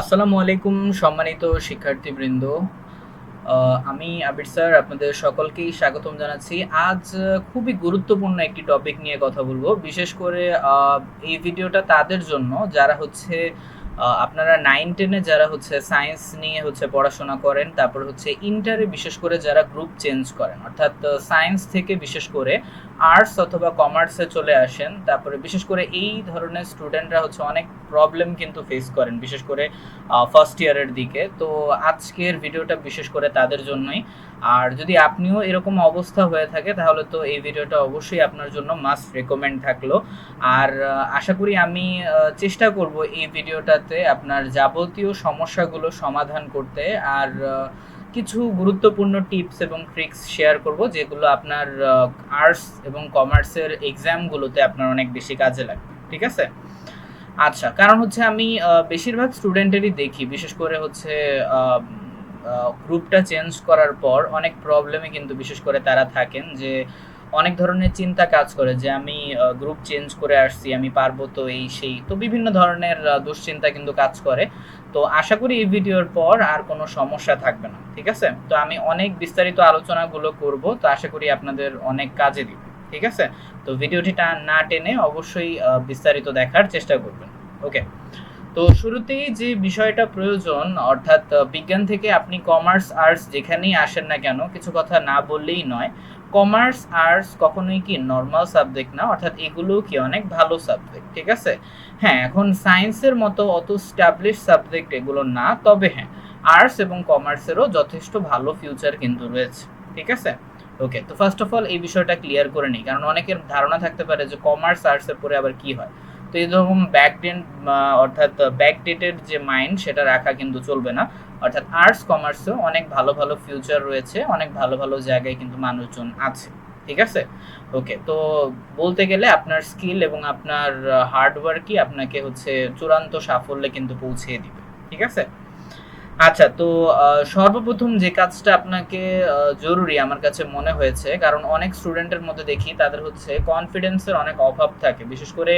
আসসালামু আলাইকুম, সম্মানিত শিক্ষার্থীবৃন্দ। আমি আবির স্যার, আপনাদের সকলকেই স্বাগতম জানাচ্ছি। আজ খুবই গুরুত্বপূর্ণ একটি টপিক নিয়ে কথা বলব। বিশেষ করে এই ভিডিওটা তাদের জন্য, যারা হচ্ছে আপনারা নাইন টেনে যারা হচ্ছে সায়েন্স নিয়ে হচ্ছে পড়াশোনা করেন, তারপর হচ্ছে ইন্টারে বিশেষ করে যারা গ্রুপ চেঞ্জ করেন, অর্থাৎ সায়েন্স থেকে বিশেষ করে আর্টস অথবা কমার্সে চলে আসেন, তারপরে বিশেষ করে এই ধরনের স্টুডেন্টরা হচ্ছে অনেক প্রবলেম কিন্তু ফেস করেন, বিশেষ করে ফার্স্ট ইয়ারের দিকে। তো আজকের ভিডিওটা বিশেষ করে তাদের জন্যই। আর যদি আপনিও এরকম অবস্থা হয়ে থাকে, তাহলে তো এই ভিডিওটা অবশ্যই আপনার জন্য মাস্ট রেকমেন্ড থাকল। আর আশা করি আমি চেষ্টা করব এই ভিডিওটাতে আপনার যাবতীয় সমস্যাগুলো সমাধান করতে। আর কিছু গুরুত্বপূর্ণ টিপস এবং ট্রিক্স শেয়ার করব, যেগুলো আপনার আর্টস এবং কমার্সের এক্সামগুলোতে আপনার অনেক বেশি কাজে লাগবে, ঠিক আছে? আচ্ছা কারণ হচ্ছে আমি বেশিরভাগ স্টুডেন্টেরই দেখি, বিশেষ করে হচ্ছে গ্রুপটা চেঞ্জ করার পর অনেক প্রবলেমে কিন্তু বিশেষ করে তারা থাকেন যে অনেক ধরনের চিন্তা কাজ করে যে আমি গ্রুপ চেঞ্জ করে আসছি, আমি পারব তো এই সেই, তো বিভিন্ন ধরনের দুশ্চিন্তা কিন্তু কাজ করে। তো আশা করি এই ভিডিওর পর আর কোনো সমস্যা থাকবে না, ঠিক আছে? তো আমি অনেক বিস্তারিত আলোচনাগুলো করব, তো আশা করি আপনাদের অনেক কাজে দিবে, ঠিক আছে? তো ভিডিওটি না টেনে অবশ্যই বিস্তারিত দেখার চেষ্টা করবেন ওকে তো শুরুতেই যে বিষয়টা প্রয়োজন, অর্থাৎ বিজ্ঞান থেকে আপনি কমার্স আর্টস যেখানেই আসেন না কেন, কিছু কথা না বললেই নয়। কমার্স আর্টস কখনোই কি নর্মাল সাবজেক্ট না? অর্থাৎ এগুলো কি অনেক ভালো সাবজেক্ট ঠিক আছে? হ্যাঁ এখন সায়েন্সের মতো অত স্টাবলিশ সাবজেক্ট এগুলো না, তবে হ্যাঁ আর্টস এবং কমার্সেরও যথেষ্ট ভালো ফিউচার কিন্তু রয়েছে, ঠিক আছে? ওকে তো ফার্স্ট অফ অল এই বিষয়টা ক্লিয়ার করে নিই, কারণ অনেকের ধারণা থাকতে পারে যে কমার্স আর্টসের পরে আবার কি হয়? তো এরকম ব্যাকডেট অর্থাৎ ব্যাকডেটেড যে মাইন্ড সেটা রাখা কিন্তু চলবে না। অর্থাৎ আর্টস কমার্সেও অনেক ভালো ভালো ফিউচার রয়েছে, অনেক ভালো ভালো জায়গায় কিন্তু মানুষজন আছে, ঠিক আছে? ওকে তো বলতে গেলে আপনার স্কিল এবং আপনার হার্ডওয়ার্কই আপনাকে হচ্ছে চূড়ান্ত সাফল্যে কিন্তু পৌঁছে দিবে, ঠিক আছে? আচ্ছা তো সর্বপ্রথম যে কাজটা আপনাকে জরুরি আমার কাছে মনে হয়েছে, কারণ অনেক স্টুডেন্টের মধ্যে দেখি তাদের হচ্ছে কনফিডেন্সের অনেক অভাব থাকে। বিশেষ করে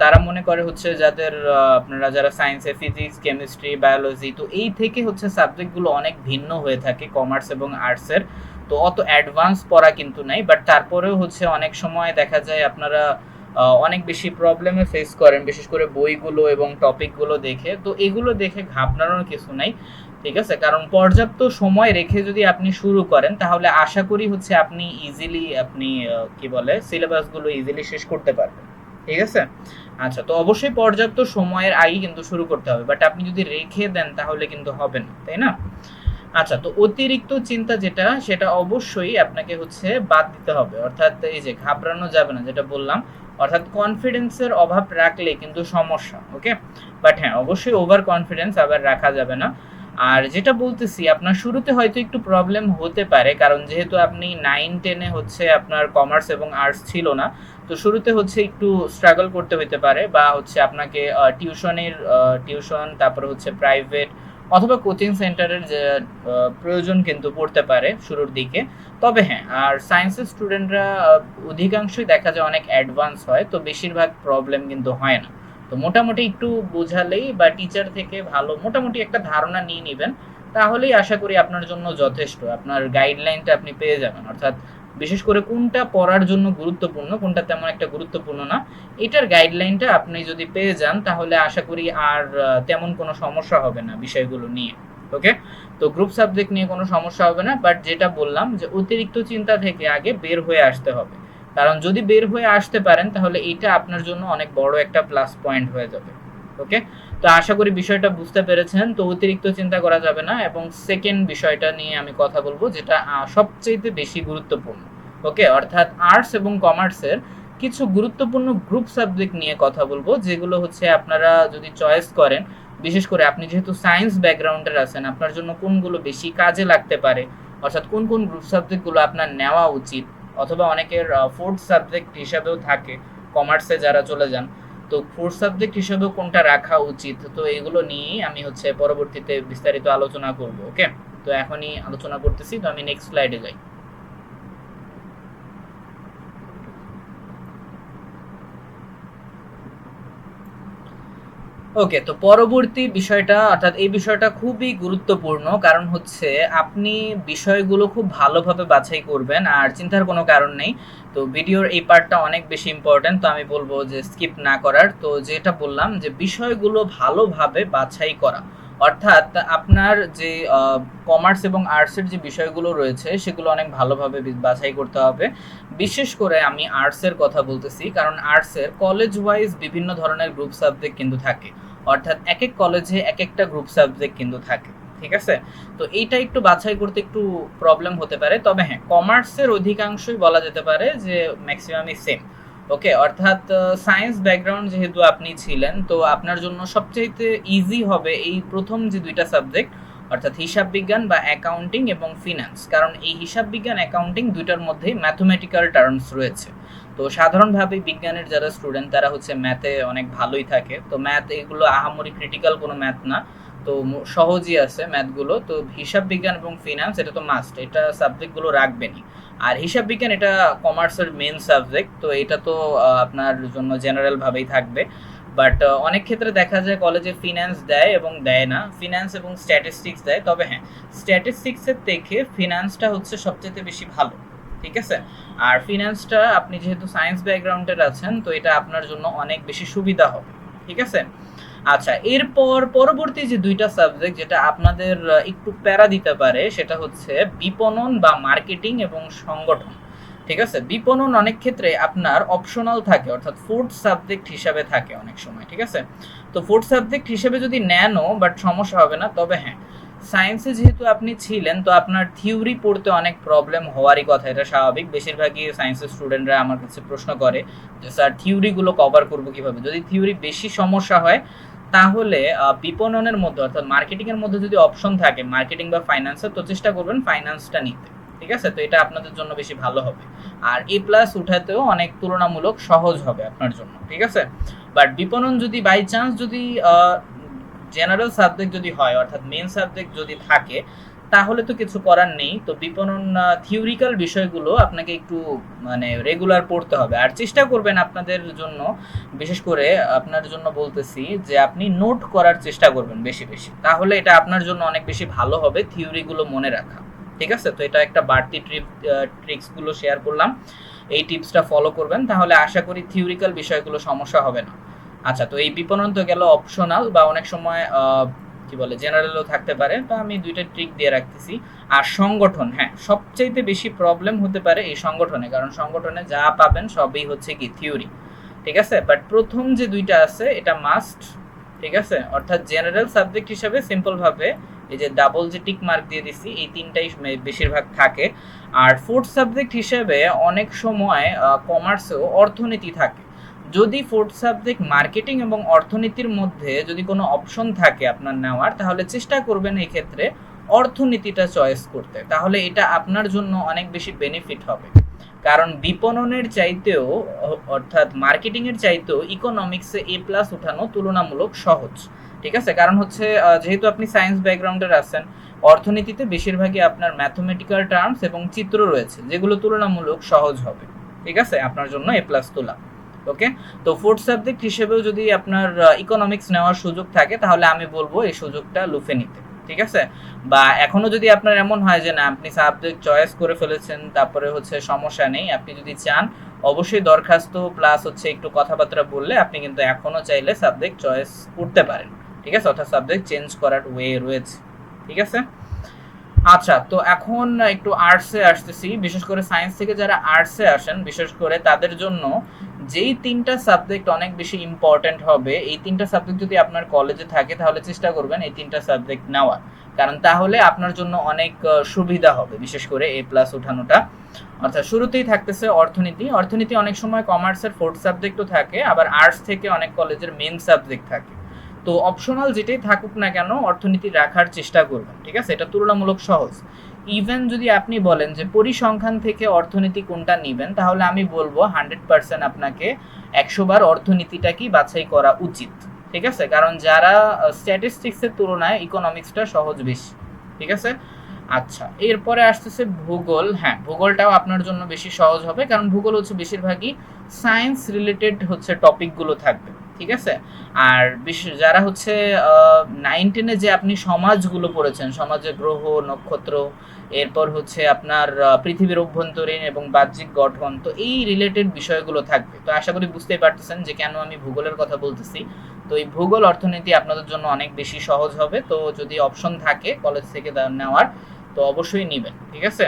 তারা মনে করে হচ্ছে যাদের আপনারা যারা সায়েন্সে ফিজিক্স কেমিস্ট্রি বায়োলজি তো এই থেকে হচ্ছে সাবজেক্টগুলো অনেক ভিন্ন হয়ে থাকে কমার্স এবং আর্টসের তো অত অ্যাডভান্স পড়া কিন্তু নাই বাট তারপরেও হচ্ছে অনেক সময় দেখা যায় আপনারা অনেক বেশি প্রবলেমে ফেস করেন, বিশেষ করে বইগুলো এবং টপিকগুলো দেখে। তো এগুলো দেখে ঘাবড়ানোর কিছু নাই, ঠিক আছে? কারণ পর্যাপ্ত সময় রেখে যদি আপনি শুরু করেন, তাহলে আশা করি হচ্ছে আপনি ইজিলি আপনি কি বলে সিলেবাসগুলো ইজিলি শেষ করতে পারবেন, ঠিক আছে? আচ্ছা তো অবশ্যই পর্যাপ্ত সময়ের আগেই কিন্তু শুরু করতে হবে। বাট আপনি যদি রেখে দেন, তাহলে কিন্তু হবে না, তাই না? আচ্ছা তো অতিরিক্ত চিন্তা যেটা, সেটা অবশ্যই আপনাকে হচ্ছে বাদ দিতে হবে। অর্থাৎ এই যে, ঘাবড়ানো যাবে না, যেটা বললাম অর্থাৎ কনফিডেন্সের অভাব রাখলে কিন্তু সমস্যা ওকে বাট হ্যাঁ অবশ্যই ওভার কনফিডেন্স আবার রাখা যাবে না। আর যেটা বলতেছি, আপনার শুরুতে হয়তো একটু প্রবলেম হতে পারে, কারণ যেহেতু আপনি নাইন টেনে হচ্ছে আপনার কমার্স এবং আর্টস ছিল না, তো শুরুতে হচ্ছে একটু স্ট্রাগল করতে হতে পারে বা হচ্ছে আপনাকে টিউশনের টিউশন তারপর হচ্ছে প্রাইভেট অথবা কোচিং সেন্টারের যে প্রয়োজন কিন্তু পড়তে পারে শুরুর দিকে। তবে হ্যাঁ আর সায়েন্সের স্টুডেন্টরা অধিকাংশই দেখা যায় অনেক অ্যাডভান্স হয়, তো বেশিরভাগ প্রবলেম কিন্তু হয় না। তো মোটামুটি একটু বোঝালেই বা টিচার থেকে ভালো মোটামুটি একটা ধারণা নিয়ে নেবেন, তাহলেই আশা করি আপনার জন্য যথেষ্ট। আপনার গাইডলাইনটা আপনি পেয়ে যাবেন। অর্থাৎ বিশেষ করে কোনটা পড়ার জন্য গুরুত্বপূর্ণ, কোনটা তেমন একটা গুরুত্বপূর্ণ না, এটার গাইডলাইনটা আপনি যদি পেয়ে যান, তাহলে আশা করি আর তেমন কোনো সমস্যা হবে না বিষয়গুলো নিয়ে ওকে তো গ্রুপ সাবজেক্ট নিয়ে কোনো সমস্যা হবে না বাট যেটা বললাম যে অতিরিক্ত চিন্তা থেকে আগে বের হয়ে আসতে হবে। কারণ যদি বের হয়ে আসতে পারেন, তাহলে এটা আপনার জন্য অনেক বড় একটা প্লাস পয়েন্ট হয়ে যাবে ওকে তো আশা করি বিষয়টা বুঝতে পেরেছেন। তো অতিরিক্ত চিন্তা করা যাবে না এবং সেকেন্ড বিষয়টা নিয়ে আমি কথা বলব যেটা সবচেয়ে বেশি গুরুত্বপূর্ণ। ওকে? অর্থাৎ আর্টস এবং কমার্সের কিছু গুরুত্বপূর্ণ গ্রুপ সাবজেক্ট নিয়ে কথা বলব, যেগুলো হচ্ছে আপনারা যদি চয়েস করেন, বিশেষ করে আপনি যেহেতু সায়েন্স ব্যাকগ্রাউন্ডের আছেন, আপনার জন্য কোনগুলো বেশি কাজে লাগতে পারে? অর্থাৎ কোন কোন গ্রুপ সাবজেক্টগুলো আপনার নেওয়া উচিত? অথবা অনেকের ফোর্থ সাবজেক্ট হিসাবেও থাকে কমার্সে যারা চলে যান। তো ফোর সাবজেক্ট হিসেবে কোনটা রাখা উচিত? তো এগুলো নিয়ে আমি হচ্ছে পরবর্তীতে বিস্তারিত আলোচনা করব ওকে তো এখনই আলোচনা করতেছি, তো আমি নেক্সট স্লাইডে যাই। ওকে তো পরবর্তী বিষয়টা, অর্থাৎ এই বিষয়টা খুবই গুরুত্বপূর্ণ, কারণ হচ্ছে আপনি বিষয়গুলো খুব ভালোভাবে বাছাই করবেন, আর চিন্তার কোনো কারণ নেই। তো ভিডিওর এই পার্টটা অনেক বেশি ইম্পর্ট্যান্ট তো আমি বলব যে স্কিপ না করার। তো যেটা বললাম যে বিষয়গুলো ভালোভাবে বাছাই করা। অর্থাৎ আপনার যে কমার্স এবং আর্টসের যে বিষয়গুলো রয়েছে, সেগুলো অনেক ভালোভাবে বাছাই করতে হবে। বিশেষ করে আমি আর্টসের কথা বলতেছি, কারণ আর্টসের কলেজ ওয়াইজ বিভিন্ন ধরনের গ্রুপ সাবজেক্ট কিন্তু থাকে। অর্থাৎ এক এক কলেজে এক একটা গ্রুপ সাবজেক্ট কিন্তু থাকে, ঠিক আছে? তো এইটা একটু বাছাই করতে একটু প্রবলেম হতে পারে। তবে হ্যাঁ কমার্সের অধিকাংশই বলা যেতে পারে যে ম্যাক্সিমামই সেম ওকে অর্থাৎ সায়েন্স ব্যাকগ্রাউন্ড যেহেতু আপনি ছিলেন, তো আপনার জন্য সবচাইতে ইজি হবে এই প্রথম যে দুইটা সাবজেক্ট অর্থাৎ হিসাব বিজ্ঞান বা অ্যাকাউন্টিং এবং ফিনান্স কারণ এই হিসাব বিজ্ঞান অ্যাকাউন্টিং দুইটার মধ্যেই ম্যাথমেটিক্যাল টার্মস রয়েছে। তো সাধারণভাবে বিজ্ঞানের যারা স্টুডেন্ট তারা হচ্ছে ম্যাথে অনেক ভালোই থাকে। তো ম্যাথ এগুলো আহামরি ক্রিটিক্যাল কোনো ম্যাথ না। তো সহজই আছে ম্যাথগুলো। তো হিসাব বিজ্ঞান এবং ফিনান্স এটা তো মাস্ট এটা সাবজেক্টগুলো রাখবেনই। আর হিসাব বিজ্ঞান এটা কমার্সের মেন সাবজেক্ট তো এটা তো আপনার জন্য জেনারেল ভাবেই থাকবে। বাট অনেক ক্ষেত্রে দেখা যায় কলেজে ফিনান্স দেয় এবং দেয় না। ফিনান্স এবং স্ট্যাটিস্টিক্স দেয়। তবে হ্যাঁ স্ট্যাটিস্টিক্সের থেকে ফিনান্সটা হচ্ছে সবচেয়ে বেশি ভালো। ঠিক আছে? আর ফিনান্সটা আপনি যেহেতু সায়েন্স ব্যাকগ্রাউন্ডের আছেন, তো এটা আপনার জন্য অনেক বেশি সুবিধা হবে। ঠিক আছে? আচ্ছা এরপর পরবর্তী যে দুইটা সাবজেক্ট যেটা আপনাদের একটু প্যারা দিতে পারে, সেটা হচ্ছে বিপণন বা মার্কেটিং এবং সংগঠন। ঠিক আছে? বিপণন অনেক ক্ষেত্রে আপনার অপশনাল থাকে, অর্থাৎ ফোর্থ সাবজেক্ট হিসাবে থাকে অনেক সময়, ঠিক আছে? তো ফোর্থ সাবজেক্ট হিসেবে যদি নেনও বাট সমস্যা হবে না, তবে হ্যাঁ। সায়েন্সে যেহেতু আপনি ছিলেন, তো আপনার থিওরি পড়তে অনেক প্রবলেম হওয়ারই কথা, এটা স্বাভাবিক। বেশিরভাগই সায়েন্সের স্টুডেন্টরা আমার কাছে প্রশ্ন করে যে স্যার থিওরিগুলো কভার করব কীভাবে? যদি থিওরি বেশি সমস্যা হয় তাহলে বিপণনের মধ্যে, অর্থাৎ মার্কেটিং এর মধ্যে যদি অপশন থাকে মার্কেটিং বা ফাইন্যান্সের তো চেষ্টা করবেন ফাইন্যান্সটা নিতে। ঠিক আছে? তো এটা আপনাদের জন্য বেশি ভালো হবে। আর এ প্লাস উঠাতেও অনেক তুলনামূলক সহজ হবে আপনার জন্য। ঠিক আছে? বাট বিপণন যদি বাই চান্স যদি জেনারেল সাবজেক্ট যদি হয়, অর্থাৎ মেন সাবজেক্ট যদি থাকে তাহলে তো কিছু করার নেই। তো বিপণন থিওরিক্যাল বিষয়গুলো আপনাকে একটু মানে রেগুলার পড়তে হবে। আর চেষ্টা করবেন আপনাদের জন্য, বিশেষ করে আপনার জন্য বলতেছি যে আপনি নোট করার চেষ্টা করবেন বেশি বেশি। তাহলে এটা আপনার জন্য অনেক বেশি ভালো হবে থিওরিগুলো মনে রাখা। ঠিক আছে? তো এটা একটা বাড়তি ট্রিপ ট্রিক্সগুলো শেয়ার করলাম। এই টিপসটা ফলো করবেন। তাহলে আশা করি থিওরিক্যাল বিষয়গুলো সমস্যা হবে না। আচ্ছা তো এই বিপণন তো গেল অপশনাল বা অনেক সময় কি বলে জেনারেলও থাকতে পারে, তো আমি দুইটা ট্রিক দিয়ে রাখতেছি। আর সংগঠন হ্যাঁ সবচাইতে বেশি প্রবলেম হতে পারে এই সংগঠনে, কারণ সংগঠনে যা পাবেন সবই হচ্ছে কি থিওরি ঠিক আছে? বাট প্রথম যে দুইটা আছে, এটা মাস্ট ঠিক আছে? অর্থাৎ জেনারেল সাবজেক্ট হিসাবে সিম্পল ভাবে এই যে ডাবল যে টিক মার্ক দিয়ে দিছি, এই তিনটাই বেশিরভাগ থাকে। আর ফোর্থ সাবজেক্ট হিসেবে অনেক সময় কমার্সেও অর্থনীতি থাকে। যদি ফোর্থ সাবজেক্ট মার্কেটিং এবং অর্থনীতির মধ্যে যদি কোনো অপশন থাকে আপনার নেওয়ার, তাহলে চেষ্টা করবেন এই ক্ষেত্রে অর্থনীতিটা চয়েস করতে। তাহলে এটা আপনার জন্য অনেক বেশি বেনিফিট হবে। কারণ বিপণনের চাইতেও, অর্থাৎ মার্কেটিংয়ের চাইতেও ইকোনমিক্সে এ প্লাস উঠানো তুলনামূলক সহজ। ঠিক আছে? কারণ হচ্ছে যেহেতু আপনি সায়েন্স ব্যাকগ্রাউন্ডের আছেন, অর্থনীতিতে বেশিরভাগই আপনার ম্যাথমেটিক্যাল টার্মস এবং চিত্র রয়েছে, যেগুলো তুলনামূলক সহজ হবে। ঠিক আছে? আপনার জন্য এ প্লাস তোলা। ওকে তো ফোর্থ সাবজেক্ট হিসেবেও যদি আপনার ইকোনমিক্স নেওয়ার সুযোগ থাকে, তাহলে আমি বলব এই সুযোগটা লুফে নিতে। ঠিক আছে? বা এখনও যদি আপনার এমন হয় যে না, আপনি সাবজেক্ট চয়েস করে ফেলেছেন, তারপরে হচ্ছে সমস্যা নেই, আপনি যদি চান, অবশ্যই দরখাস্ত প্লাস হচ্ছে একটু কথাবার্তা বললে আপনি কিন্তু এখনও চাইলে সাবজেক্ট চয়েস করতে পারেন। ঠিক আছে? অর্থাৎ সাবজেক্ট চেঞ্জ করার ওয়ে রয়েছে। ঠিক আছে? আচ্ছা তো এখন একটু আর্টসে আসতেছি, বিশেষ করে সায়েন্স থেকে যারা আর্টসে আসেন, বিশেষ করে তাদের জন্য যেই তিনটা সাবজেক্ট অনেক বেশি ইম্পর্ট্যান্ট হবে, এই তিনটা সাবজেক্ট যদি আপনার কলেজে থাকে, তাহলে চেষ্টা করবেন এই তিনটা সাবজেক্ট নেওয়ার। কারণ তাহলে আপনার জন্য অনেক সুবিধা হবে, বিশেষ করে এ প্লাস ওঠানোটা। অর্থাৎ শুরুতেই থাকতেছে অর্থনীতি। অর্থনীতি অনেক সময় কমার্সের ফোর্থ সাবজেক্টও থাকে, আবার আর্টস থেকে অনেক কলেজের মেন সাবজেক্ট থাকে। তো অপশনাল যেটাই থাকুক না কেন অর্থনীতি রাখার চেষ্টা করবেন, ঠিক আছে? এটা তুলনামূলক সহজ। ইভেন যদি আপনি বলেন যে পরিসংখ্যান থেকে অর্থনীতি কোনটা নেবেন, তাহলে আমি বলব হান্ড্রেড পার্সেন্ট আপনাকে একশো বার অর্থনীতিটাকেই বাছাই করা উচিত, ঠিক আছে? কারণ যারা স্ট্যাটিস্টিক্সের তুলনায় ইকোনমিক্সটা সহজ বেশি, ঠিক আছে? আচ্ছা এরপরে আসতেছে ভূগোল। হ্যাঁ ভূগোলটাও আপনার জন্য বেশি সহজ হবে, কারণ ভূগোল হচ্ছে বেশিরভাগই সায়েন্স রিলেটেড হচ্ছে টপিকগুলো থাকবে। ঠিক আছে? আর বিশেষ যারা হচ্ছে নাইন টেনে যে আপনি সমাজগুলো পড়েছেন, সমাজে গ্রহ, নক্ষত্র, এরপর হচ্ছে আপনার পৃথিবীর অভ্যন্তরীণ এবং বাহ্যিক গঠন, তো এই রিলেটেড বিষয়গুলো থাকবে। তো আশা করি বুঝতেই পারতেছেন যে কেন আমি ভূগোলের কথা বলতেছি। তো এই ভূগোল অর্থনীতি আপনাদের জন্য অনেক বেশি সহজ হবে। তো যদি অপশন থাকে কলেজ থেকে নেওয়ার তো অবশ্যই নেবেন, ঠিক আছে?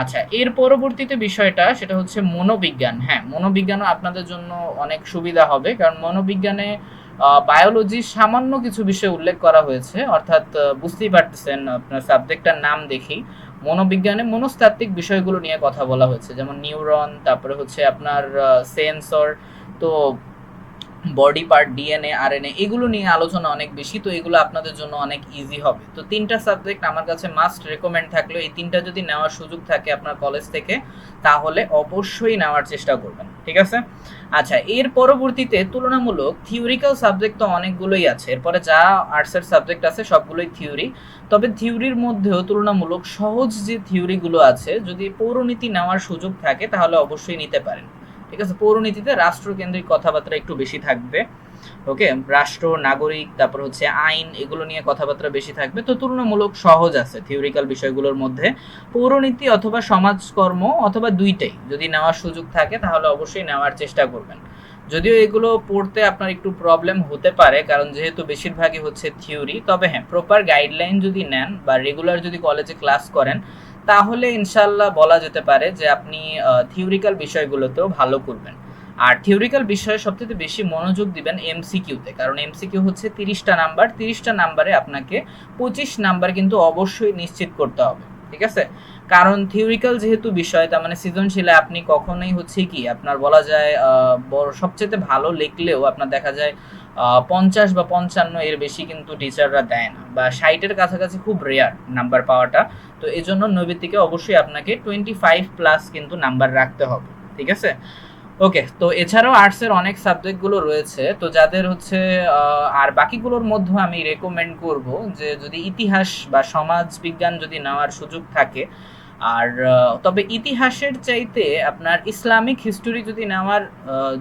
আচ্ছা এর পরবর্তীতে বিষয়টা সেটা হচ্ছে মনোবিজ্ঞান। হ্যাঁ মনোবিজ্ঞানও আপনাদের জন্য অনেক সুবিধা হবে, কারণ মনোবিজ্ঞানে বায়োলজি সামান্য কিছু বিষয় উল্লেখ করা হয়েছে, অর্থাৎ বুঝতেই পারতেছেন আপনার সাবজেক্টটার নাম দেখি। মনোবিজ্ঞানে মনস্তাত্ত্বিক বিষয়গুলো নিয়ে কথা বলা হয়েছে, যেমন নিউরন তারপরে হচ্ছে আপনার সেন্সর তো বডি পার্ট ডিএনএ আরএনএ এগুলো নিয়ে আলোচনা অনেক বেশি, তো এগুলো আপনাদের জন্য অনেক ইজি হবে। তো তিনটা সাবজেক্ট আমার কাছে মাস্ট রেকমেন্ড থাকলে এই তিনটা যদি নেওয়ার সুযোগ থাকে আপনার কলেজ থেকে, তাহলে অবশ্যই নেওয়ার চেষ্টা করবেন, ঠিক আছে? আচ্ছা এর পরবর্তীতে তুলনামূলক থিওরিক্যাল সাবজেক্ট তো অনেকগুলোই আছে, এরপরে যা আর্টসের সাবজেক্ট আছে সবগুলোই থিওরি তবে থিওরির মধ্যেও তুলনামূলক সহজ যে থিওরিগুলো আছে, যদি পৌরনীতি নেওয়ার সুযোগ থাকে, তাহলে অবশ্যই নিতে পারেন। ঠিক আছে পৌরনীতিতে রাষ্ট্রকেন্দ্রিক কথাবার্তা একটু বেশি থাকবে ওকে রাষ্ট্র, নাগরিক, তারপর হচ্ছে আইন, এগুলো নিয়ে কথাবার্তা বেশি থাকবে। তো তুলনামূলক সহজ আছে থিওরিক্যাল বিষয়গুলোর মধ্যে। পৌরনীতি অথবা সমাজকর্ম অথবা দুইটাই, যদি নেওয়ার সুযোগ থাকে তাহলে অবশ্যই নেওয়ার চেষ্টা করবেন। যদিও এগুলো পড়তে আপনার একটু প্রবলেম হতে পারে, কারণ যেহেতু বেশিরভাগই হচ্ছে থিওরি তবে হ্যাঁ প্রপার গাইডলাইন যদি নেন বা রেগুলার যদি কলেজে ক্লাস করেন তাহলে ইনশাল্লাহ বলা যেতে পারে যে আপনি থিওরিক্যাল বিষয়গুলোতেও ভালো করবেন। আর থিওরিক্যাল বিষয়ে সবচেয়ে বেশি মনোযোগ দিবেন এমসিকিউতে, কারণ এমসিকিউ হচ্ছে তিরিশটা নাম্বার। তিরিশটা নাম্বারে আপনাকে পঁচিশ নাম্বার কিন্তু অবশ্যই নিশ্চিত করতে হবে, ঠিক আছে? কারণ থিওরিক্যাল যেহেতু বিষয়, তার মানে সৃজনশীলে আপনি কখনোই হচ্ছে কি, আপনার বলা যায় সবচেয়ে ভালো লিখলেও আপনার দেখা যায় পঞ্চাশ বা পঞ্চান্ন এর বেশি কিন্তু টিচাররা দেয় না। বা ষাটের কাছাকাছি খুব রেয়ার নাম্বার পাওয়াটা। তো এই জন্য নৈবিত্তিকে অবশ্যই আপনাকে টোয়েন্টি ফাইভ প্লাস কিন্তু নাম্বার রাখতে হবে, ঠিক আছে? ওকে তো এছাড়াও আর্টসের অনেক সাবজেক্টগুলো রয়েছে। তো যাদের হচ্ছে আর বাকিগুলোর মধ্যে আমি রেকমেন্ড করব যে যদি ইতিহাস বা সমাজ বিজ্ঞান যদি নেওয়ার সুযোগ থাকে আর তবে ইতিহাসের চাইতে আপনার ইসলামিক হিস্টোরি যদি নেওয়ার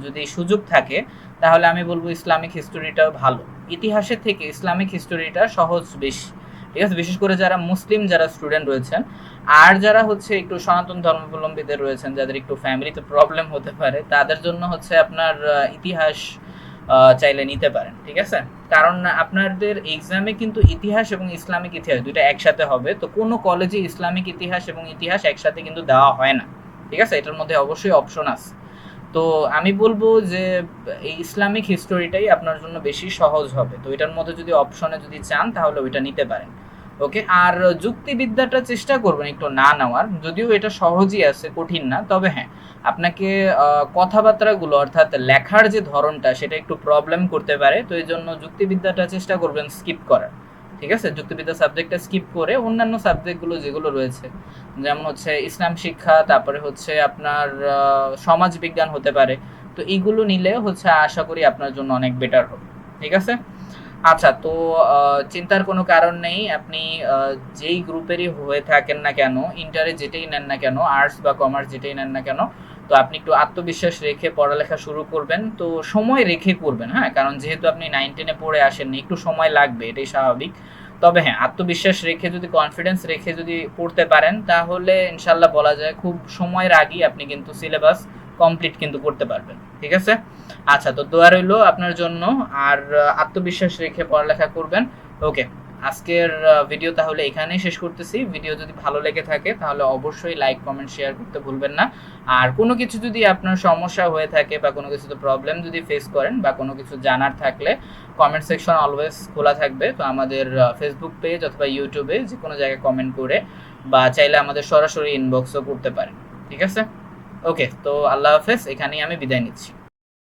যদি সুযোগ থাকে, তাহলে আমি বলব ইসলামিক হিস্টোরিটা ভালো। ইতিহাসের থেকে ইসলামিক হিস্টোরিটা সহজ বেশি। ঠিক আছে? বিশেষ করে যারা মুসলিম, যারা স্টুডেন্ট রয়েছেন, আর যারা হচ্ছে একটু সনাতন ধর্মাবলম্বীদের রয়েছেন, যাদের একটু ফ্যামিলিতে প্রবলেম হতে পারে, তাদের জন্য হচ্ছে আপনার ইতিহাস চাইলে নিতে পারেন। ঠিক আছে? কারণ আপনাদের এক্সামে কিন্তু ইতিহাস এবং ইসলামিক ইতিহাস দুইটা একসাথে হবে, তো কোনো কলেজে ইসলামিক ইতিহাস এবং ইতিহাস একসাথে কিন্তু দেওয়া হয় না। ঠিক আছে? এটার মধ্যে অবশ্যই অপশন আছে। তো আমি বলব যে, এই ইসলামিক হিস্টোরিটাই আপনার জন্য বেশি সহজ হবে। তো এটার মধ্যে যদি অপশনে যদি চান, তাহলে ওইটা নিতে পারেন। ওকে? আর যুক্তিবিদ্যাটা চেষ্টা করবেন একটু না নেওয়ার। যদিও এটা সহজই আছে, কঠিন না, তবে হ্যাঁ আপনাকে কথাবার্তাগুলো অর্থাৎ লেখার যে ধরনটা, সেটা একটু প্রবলেম করতে পারে। তো এই জন্য যুক্তিবিদ্যাটা চেষ্টা করবেন স্কিপ করার। ঠিক আছে? যুক্তিবিদ্যা সাবজেক্টটা স্কিপ করে অন্যান্য সাবজেক্টগুলো যেগুলো রয়েছে, যেমন হচ্ছে ইসলাম শিক্ষা, তারপরে হচ্ছে আপনার সমাজ বিজ্ঞান হতে পারে। তো এইগুলো নিলে হচ্ছে আশা করি আপনার জন্য অনেক বেটার হবে। ঠিক আছে? আচ্ছা তো চিন্তার কোনো কারণ নেই। আপনি যেই গ্রুপেরই হয়ে থাকেন না কেন ইন্টারে যেটাই নেন না কেন আর্টস বা কমার্স যেটাই নেন না কেন, তো আপনি একটু আত্মবিশ্বাস রেখে পড়ালেখা শুরু করবেন। তো সময় রেখে করবেন হ্যাঁ? কারণ যেহেতু আপনি নাইন টেনে পড়ে আসেননি, একটু সময় লাগবে, এটাই স্বাভাবিক। তবে হ্যাঁ আত্মবিশ্বাস রেখে যদি কনফিডেন্স রেখে যদি পড়তে পারেন, তাহলে ইনশাল্লাহ বলা যায় খুব সময়ের আগেই আপনি কিন্তু সিলেবাস কমপ্লিট কিন্তু করতে পারবেন। ঠিক আছে? আচ্ছা তো দোয়া রইল আপনার জন্য। আর আত্মবিশ্বাস রেখে পড়ালেখা করবেন। ওকে, আজকের ভিডিও তাহলে এখানেই শেষ করতেছি। ভিডিও যদি ভালো লেগে থাকে, তাহলে অবশ্যই লাইক কমেন্ট শেয়ার করতে ভুলবেন না। আর কোনো কিছু যদি আপনার সমস্যা হয়ে থাকে বা কোনো কিছুতে প্রবলেম যদি ফেস করেন বা কোনো কিছু জানার থাকলে কমেন্ট সেকশন অলওয়েজ খোলা থাকবে। তো আমাদের ফেসবুক পেজ অথবা ইউটিউবে যে কোনো জায়গায় কমেন্ট করে বা চাইলে আমাদের সরাসরি ইনবক্সও করতে পারেন। ঠিক আছে? ওকে, তো আল্লাহ হাফেজ, এখানেই আমি বিদায় নিচ্ছি।